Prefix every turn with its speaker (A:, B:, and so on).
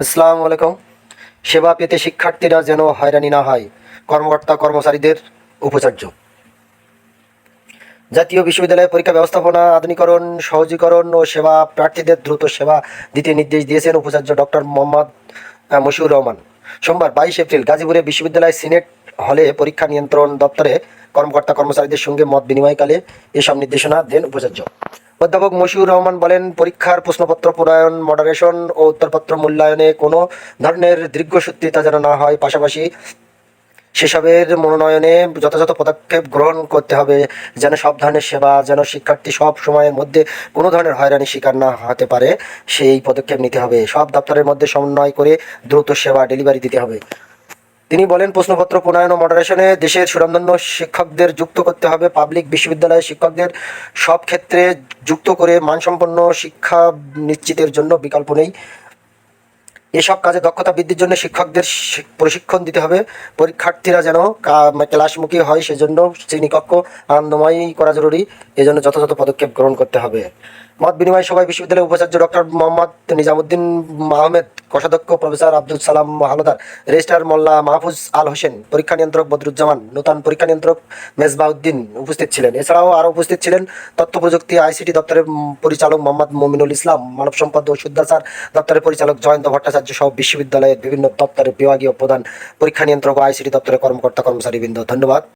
A: আসসালামু আলাইকুম। সেবা পেতে শিক্ষার্থীরা যেন হয়রানি না হয়, কর্মকর্তা, কর্মচারীদের উপাচার্য। জাতীয় বিশ্ববিদ্যালয় পরীক্ষা ব্যবস্থাপনা, আধুনিকরণ, সহজীকরণ ও সেবা, প্রার্থীদের দ্রুত সেবা দিতে নির্দেশ দিয়েছেন উপাচার্য ডক্টর মোহাম্মদ মশিউর রহমান। সোমবার বাইশ এপ্রিল গাজীপুরে বিশ্ববিদ্যালয় সিনেট হলে পরীক্ষা নিয়ন্ত্রণ দপ্তরে কর্মকর্তা, কর্মচারীদের সঙ্গে মত বিনিময়কালে এসব নির্দেশনা দেন উপাচার্য। অধ্যাপক মশিউর রহমান বলেন, পরীক্ষার প্রশ্নপত্র প্রণয়ন মডারেশন ও উত্তরপত্র মূল্যায়নে কোনো ধরনের দীর্ঘসূত্রিতা যেন না হয়। পাশাপাশি সেসবের মনোনয়নে যথাযথ পদক্ষেপ গ্রহণ করতে হবে, যেন সব ধরনের সেবা, যেন শিক্ষার্থী সব সময়ের মধ্যে কোনো ধরনের হয়রানি শিকার না হতে পারে, সেই পদক্ষেপ নিতে হবে। সব দপ্তরের মধ্যে সমন্বয় করে দ্রুত সেবা ডেলিভারি দিতে হবে। তিনি বলেন, প্রশ্নপত্র প্রণয়ন ও মডারেশনে দেশের সুনামধন্য শিক্ষকদের যুক্ত করতে হবে। পাবলিক বিশ্ববিদ্যালয়ের শিক্ষকদের সব ক্ষেত্রে যুক্ত করে মানসম্পন্ন শিক্ষা নিশ্চিতের জন্য বিকল্প নেই। এসব কাজে দক্ষতা বৃদ্ধির জন্য শিক্ষকদের প্রশিক্ষণ দিতে হবে। পরীক্ষার্থীরা যেন ক্লাসমুখী হয়, সেজন্য শ্রেণীকক্ষ আনন্দময়ী করা জরুরি। এজন্য যথাযথ পদক্ষেপ গ্রহণ করতে হবে। মত বিনিময় সভায় বিশ্ববিদ্যালয়ের উপাচার্য ডক্টর মোহাম্মদ নিজামুদ্দিন আহমেদ, কোষাধ্যক্ষ প্রফেসর আব্দুল সালাম হালদার, রেজিস্ট্রার মোল্লা মাহফুজ আল হোসেন, পরীক্ষা নিয়ন্ত্রক বদরুজ্জামান, নূতন পরীক্ষা নিয়ন্ত্রক মেজবাউদ্দিন উপস্থিত ছিলেন। এছাড়াও আরও উপস্থিত ছিলেন তথ্য প্রযুক্তি আইসিটি দপ্তরের পরিচালক মোহাম্মদ মমিনুল ইসলাম, মানব সম্পদ ও শুদ্ধাচার দপ্তরের পরিচালক জয়ন্ত ভট্টাচার্য সহ বিশ্ববিদ্যালয়ের বিভিন্ন দপ্তরের বিভাগীয় প্রধান পরীক্ষা নিয়ন্ত্রক ও আইসিটি দপ্তরের কর্মকর্তা কর্মচারীবৃন্দ ধন্যবাদ।